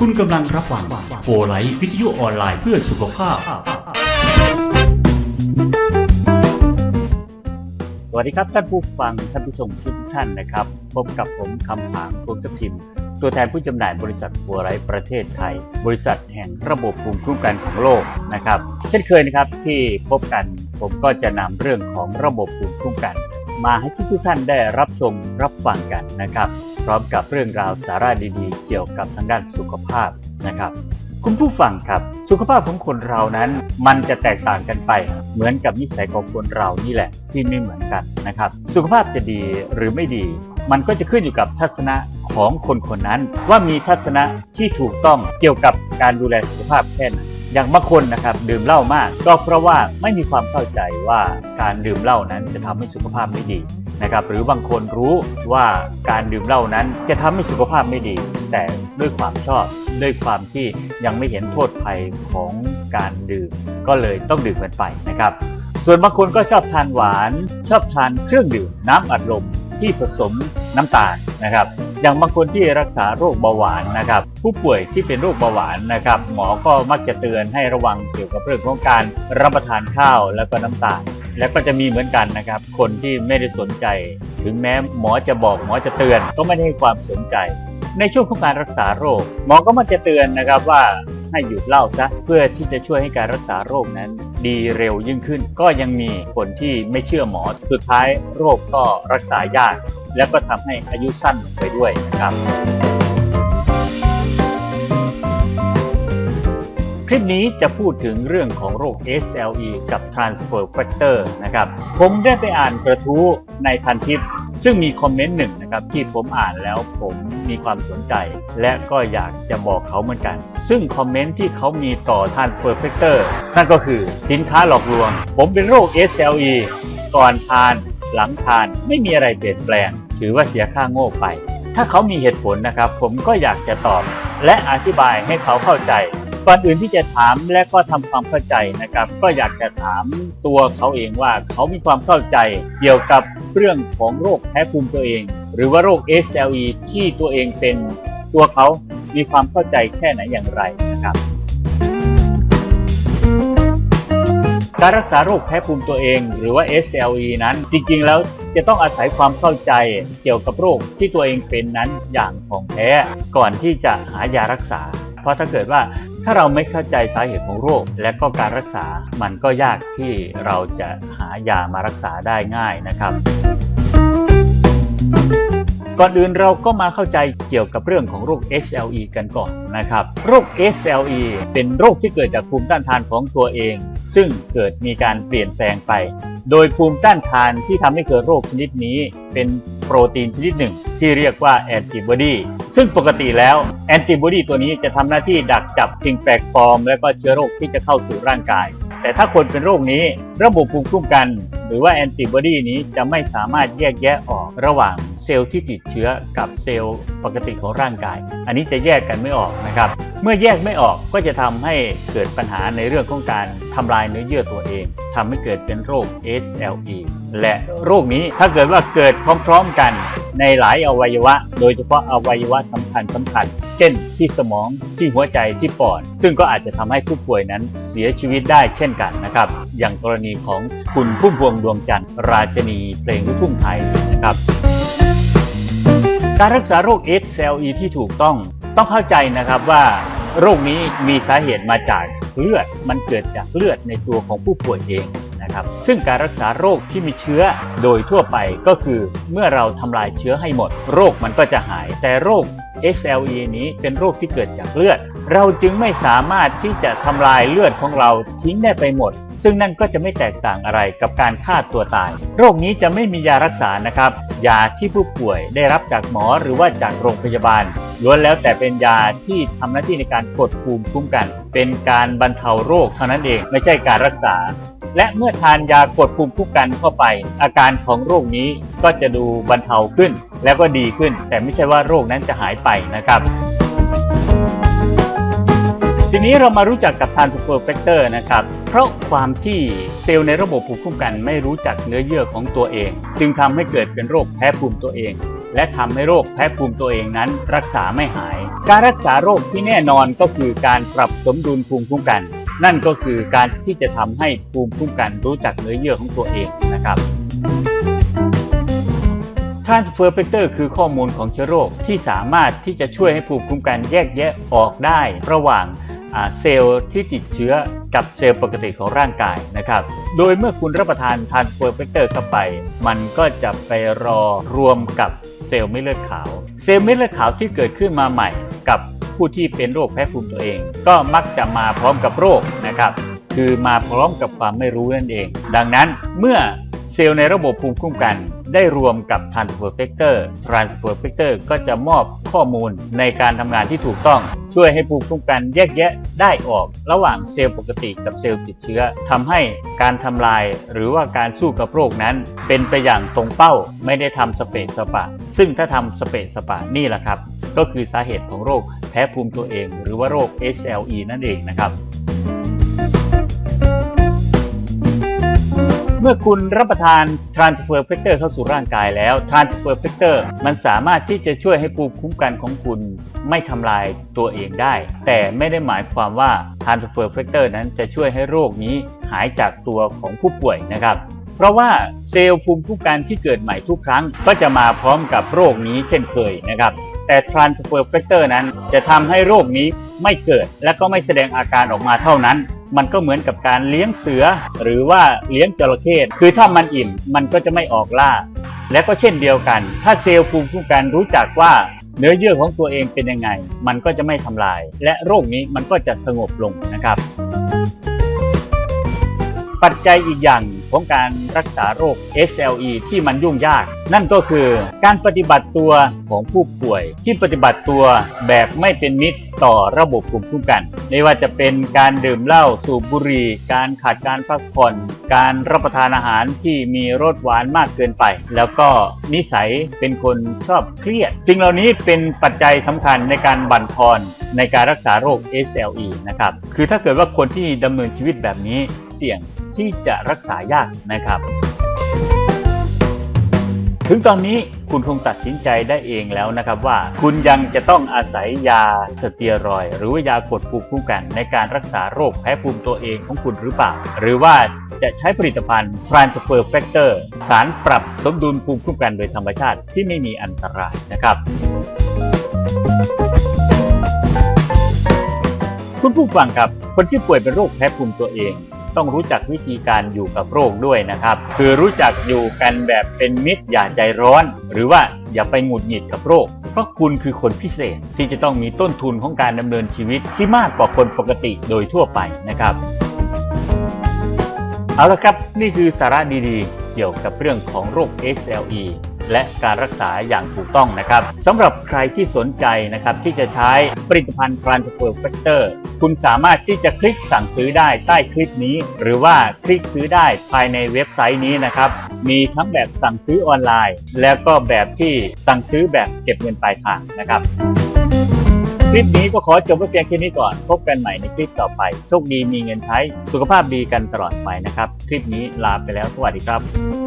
คุณกำลังรับฟังโฟไลท์วิทยุออนไลน์เพื่อสุขภาพ สวัสดีครับท่านผู้ฟังท่านผู้ชมทุกท่านนะครับ พบกับผมคำผางกรมจับทิม ตัวแทนผู้จำหน่ายบริษัททัวไรประเทศไทย บริษัทแห่งระบบภูมิคุ้มกันของโลกนะครับ เช่นเคยนะครับที่พบกันผมก็จะนำเรื่องของระบบภูมิคุ้มกัน มาให้ทุกท่านได้รับชมรับฟังกันนะครับ พร้อมกับเรื่องราวสาระดีๆ เกี่ยวกับทางด้านสุขภาพนะครับ คุณผู้ฟังครับ สุขภาพของคนเรานั้น มันจะแตกต่างกันไป เหมือนกับนิสัยของคนเรานี่แหละที่ไม่เหมือนกันนะครับ สุขภาพจะดีหรือไม่ดี มันก็จะขึ้นอยู่กับทัศนะของคนคนนั้น ว่ามีทัศนะที่ถูกต้องเกี่ยวกับการดูแลสุขภาพแค่ไหนอย่างบางคนนะครับดื่มเหล้ามาก ก็เพราะว่าไม่มีความเข้าใจว่าการดื่มเหล้านั้นจะทำให้สุขภาพไม่ดี นะครับหรือบางคนรู้ว่าการดื่มเหล้านั้นจะทำให้สุขภาพไม่ดี แต่ด้วยความชอบด้วยความที่ยังไม่เห็นโทษภัยของการดื่ม ก็เลยต้องดื่มกันไปนะครับ ส่วนบางคนก็ชอบทานหวาน ชอบทานเครื่องดื่มน้ำอัดลมที่ผสมน้ำตาลนะครับอย่างบางคนที่รักษาโรคเบาหวานนะครับ ผู้ป่วยที่เป็นโรคเบาหวานนะครับ หมอก็มักจะเตือนให้ระวังเกี่ยวกับเรื่องของการรับประทานข้าวแล้วก็น้ำตาล และก็จะมีเหมือนกันนะครับ คนที่ไม่ได้สนใจ ถึงแม้หมอจะบอกหมอจะเตือน ก็ไม่ได้ให้ความสนใจ ในช่วงของการรักษาโรค หมอก็มักจะเตือนนะครับว่าให้หยุดเหล้าซะเพื่อที่จะช่วยให้การรักษาโรคนั้น ดีเร็วยิ่งขึ้น ก็ยังมีคนที่ไม่เชื่อหมอสุดท้ายโรคก็รักษายาก แล้วก็ทำให้อายุสั้นลงไปด้วยนะครับ คลิปนี้จะพูดถึงเรื่องของโรค SLE กับ Transfer Factor นะครับ ผมได้ไปอ่านกระทู้ในพันทิป ซึ่งมีคอมเมนต์หนึ่งนะครับที่ผมอ่านแล้วผมมีความสนใจ และก็อยากจะบอกเขาเหมือนกัน ซึ่งคอมเมนต์ที่เขามีต่อ Transfer Factor นั่นก็คือสินค้าหลอกลวง ผมเป็นโรค SLE ก่อนทาน หลังทานไม่มีอะไรเปลี่ยนแปลง ถือว่าเสียค่าโง่ไป ถ้าเขามีเหตุผลนะครับ ผมก็อยากจะตอบ และอธิบายให้เขาเข้าใจ ก่อนอื่นที่จะถามและก็ทำความเข้าใจนะครับ ก็อยากจะถามตัวเขาเองว่าเขามีความเข้าใจเกี่ยวกับเรื่องของโรคแพ้ภูมิตัวเอง หรือว่าโรค SLE ที่ตัวเองเป็นตัวเขามีความเข้าใจแค่ไหนอย่างไรนะครับ การรักษาโรคแพ้ภูมิตัวเอง หรือว่า SLE นั้นจริงๆแล้วจะต้องอาศัยความเข้าใจเกี่ยวกับโรคที่ตัวเองเป็นนั้นอย่างถ่องแท้ก่อนที่จะหายารักษา ราะถ้าเกิดว่าถ้าเราไม่เข้าใจสาเหตุของโรค และก็การรักษา มันก็ยากที่เราจะหายามารักษาได้ง่ายนะครับ ก่อนอื่นเราก็มาเข้าใจเกี่ยวกับเรื่องของโรค SLE กันก่อนนะครับ โรค SLE เป็นโรคที่เกิดจากภูมิต้านทานของตัวเอง ซึ่งเกิดมีการเปลี่ยนแปลงไป โดยภูมิต้านทานที่ทำให้เกิดโรคชนิดนี้ เป็นโปรตีนชนิดหนึ่ง ที่เรียกว่าแอนติบอดี ซึ่งปกติแล้วแอนติบอดีตัวนี้จะทำหน้าที่ดักจับสิ่งแปลกปลอม และก็เชื้อโรคที่จะเข้าสู่ร่างกาย แต่ถ้าคนเป็นโรคนี้ ระบบภูมิคุ้มกัน หรือว่าแอนติบอดีนี้จะไม่สามารถแยกแยะออกระหว่าง เซลล์ที่ติดเชื้อกับเซลล์ปกติของร่างกาย อันนี้จะแยกกันไม่ออกนะครับ เมื่อแยกไม่ออกก็จะทำให้เกิดปัญหาในเรื่องของการทำลายเนื้อเยื่อตัวเองทำให้เกิดเป็นโรค SLE และโรคนี้ถ้าเกิดว่าเกิดพร้อมๆกันในหลายอวัยวะ โดยเฉพาะอวัยวะสำคัญสำคัญ เช่น ที่สมองที่หัวใจที่ปอด ซึ่งก็อาจจะทำให้ผู้ป่วยนั้นเสียชีวิตได้เช่นกันนะครับ อย่างกรณีของคุณพุ่มพวงดวงจันทร์ราชนีเพลงลูกทุ่งไทยนะครับ การรักษาโรค SLE ที่ถูกต้องต้องเข้าใจนะครับว่า โรคนี้มีสาเหตุมาจากเลือด มันเกิดจากเลือดในตัวของผู้ป่วยเองนะครับ ซึ่งการรักษาโรคที่มีเชื้อโดยทั่วไปก็คือเมื่อเราทำลายเชื้อให้หมด โรคมันก็จะหาย แต่โรค SLE นี้เป็นโรคที่เกิดจากเลือด เราจึงไม่สามารถที่จะทำลายเลือดของเราทิ้งได้ไปหมด ซึ่งนั่นก็จะไม่แตกต่างอะไรกับการฆ่าตัวตาย โรคนี้จะไม่มียารักษานะครับ ยาที่ผู้ป่วยได้รับจากหมอหรือว่าจากโรงพยาบาลล้วนแล้วแต่เป็นยาที่ทำหน้าที่ในการกดภูมิคุ้มกัน เป็นการบรรเทาโรคเท่านั้นเองไม่ใช่การรักษา และเมื่อทานยากดภูมิคุ้มกันเข้าไป อาการของโรคนี้ก็จะดูบรรเทาขึ้น แล้วก็ดีขึ้น แต่ไม่ใช่ว่าโรคนั้นจะหายไปนะครับ ทีนี้เรามารู้จักกับ Transfer Factor นะครับ เพราะความที่เซลล์ในระบบภูมิคุ้มกันไม่รู้จักเนื้อเยื่อของตัวเอง จึงทำให้เกิดเป็นโรคแพ้ภูมิตัวเอง และทำให้โรคแพ้ภูมิตัวเองนั้น รักษาไม่หาย การรักษาโรคที่แน่นอนก็คือการปรับสมดุลภูมิคุ้มกัน นั่นก็คือการที่จะทำให้ภูมิคุ้มกันรู้จักเนื้อเยื่อของตัวเองนะครับ Transfer Factor คือข้อมูลของเชื้อโรคที่สามารถที่จะช่วยให้ภูมิคุ้มกันแยกแยะออกได้ ระหว่าง เซลล์ที่ติดเชื้อกับเซลล์ปกติของร่างกายนะครับ โดยเมื่อคุณรับประทาน Transfer Factor เข้าไป มันก็จะไปรอรวมกับเซลล์เม็ดเลือดขาว เซลล์เม็ดเลือดขาวที่เกิดขึ้นมาใหม่ กับผู้ที่เป็นโรคแพ้ภูมิตัวเอง ก็มักจะมาพร้อมกับโรคนะครับ คือมาพร้อมกับความไม่รู้นั่นเอง ดังนั้นเมื่อเซลล์ในระบบภูมิคุ้มกัน ได้รวมกับ transfer factor transfer factor ก็จะมอบข้อมูลในการทำงานที่ถูกต้อง ช่วยให้ภูมิคุ้มกันแยกแยะได้ออก ระหว่างเซลล์ปกติกับเซลล์ติดเชื้อทำให้การทำลายหรือว่าการสู้กับโรคนั้น เป็นไปอย่างตรงเป้าไม่ได้ทำสเปซสปะ ซึ่งถ้าทำสเปซสปะนี่แหละครับ ก็คือสาเหตุของโรคแพ้ภูมิตัวเอง หรือว่าโรค SLE นั่นเองนะครับ เมื่อคุณรับประทาน transfer factor เข้าสู่ร่างกายแล้ว transfer factor มันสามารถที่จะช่วยให้ภูมิคุ้มกันของคุณไม่ทำลายตัวเองได้ แต่ไม่ได้หมายความว่า transfer factor นั้นจะช่วยให้โรคนี้หายจากตัวของผู้ป่วยนะครับเพราะว่าเซลล์ภูมิคุ้มกันที่เกิดใหม่ทุกครั้ง ก็จะมาพร้อมกับโรคนี้เช่นเคยนะครับ แต่ transfer factor นั้นจะทำให้โรคนี้ไม่เกิด และก็ไม่แสดงอาการออกมาเท่านั้น มันก็เหมือนกับการเลี้ยงเสือ หรือว่าเลี้ยงจระเข้คือถ้ามันอิ่มมันก็จะไม่ออกล่า และก็เช่นเดียวกัน ถ้าเซลล์ภูมิคุ้มกันรู้จักว่าเนื้อเยื่อของตัวเองเป็นยังไง มันก็จะไม่ทำลาย และโรคนี้มันก็จะสงบลงนะครับ ปัจจัยอีกอย่าง ของการรักษาโรค SLE ที่มันยุ่งยาก นั่นก็คือการปฏิบัติตัวของผู้ป่วย ที่ปฏิบัติตัวแบบไม่เป็นมิตรต่อระบบภูมิคุ้มกัน ไม่ว่าจะเป็นการดื่มเหล้าสูบบุหรี่ การขาดการพักผ่อน การรับประทานอาหารที่มีรสหวานมากเกินไป แล้วก็นิสัยเป็นคนชอบเครียด สิ่งเหล่านี้เป็นปัจจัยสำคัญในการบั่นทอนในการรักษาโรค SLE นะครับ คือถ้าเกิดว่าคนที่ดำเนินชีวิตแบบนี้เสี่ยง ที่จะรักษายากนะครับ ถึงตอนนี้คุณคงตัดสินใจได้เองแล้วนะครับว่า คุณยังจะต้องอาศัยยาสเตียรอย หรือว่ายากดภูมิคุ้มกัน ในการรักษาโรคแพ้ภูมิตัวเองของคุณหรือเปล่า หรือว่าจะใช้ผลิตภัณฑ์ Transfer Factor สารปรับสมดุลภูมิคุ้มกันโดยธรรมชาติที่ไม่มีอันตรายนะครับคุณผู้ฟังครับ คนที่ป่วยเป็นโรคแพ้ภูมิตัวเอง ต้องรู้จักวิธีการอยู่กับโรคด้วยนะครับ คือรู้จักอยู่กันแบบเป็นมิตรอย่าใจร้อน หรือว่าอย่าไปหงุดหงิดกับโรค เพราะคุณคือคนพิเศษที่จะต้องมีต้นทุนของการดำเนินชีวิตที่มากกว่าคนปกติโดยทั่วไปนะครับ เอาละครับนี่คือสาระดีๆ เกี่ยวกับเรื่องของโรค SLE และการรักษาอย่างถูกต้องนะครับสำหรับใครที่สนใจนะครับที่จะใช้ผลิตภัณฑ์ Transfer Factor คุณสามารถที่จะคลิกสั่งซื้อได้ใต้คลิปนี้ หรือว่าคลิกซื้อได้ภายในเว็บไซต์นี้นะครับ มีทั้งแบบสั่งซื้อออนไลน์ แล้วก็แบบที่สั่งซื้อแบบเก็บเงินปลายทางนะครับคลิปนี้ก็ขอจบไว้เพียงแค่นี้ก่อน พบกันใหม่ในคลิปต่อไป โชคดีมีเงินใช้ สุขภาพดีกันตลอดไปนะครับ คลิปนี้ลาไปแล้ว สวัสดีครับ